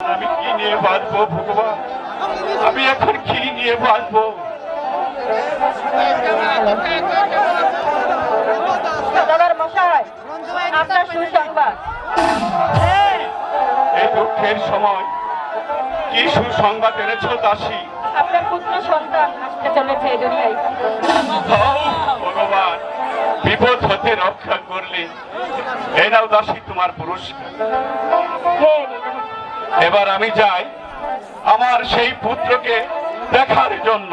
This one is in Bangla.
আমি কি নিয়ে বাঁচবো ভগবান। আমি এখন কি নিয়ে বাঁচবো এই দুঃখের সময় কি সুসংবাদ এনেছ দাসী? আপনার পুত্র সন্তান আসতে চলেছে দুনিয়ায় ভগবান বিপদ হতে রক্ষা করলে। এ নাও দাসী তোমার পুরস্কার। এবার আমি যাই আমার সেই পুত্রকে দেখার জন্য।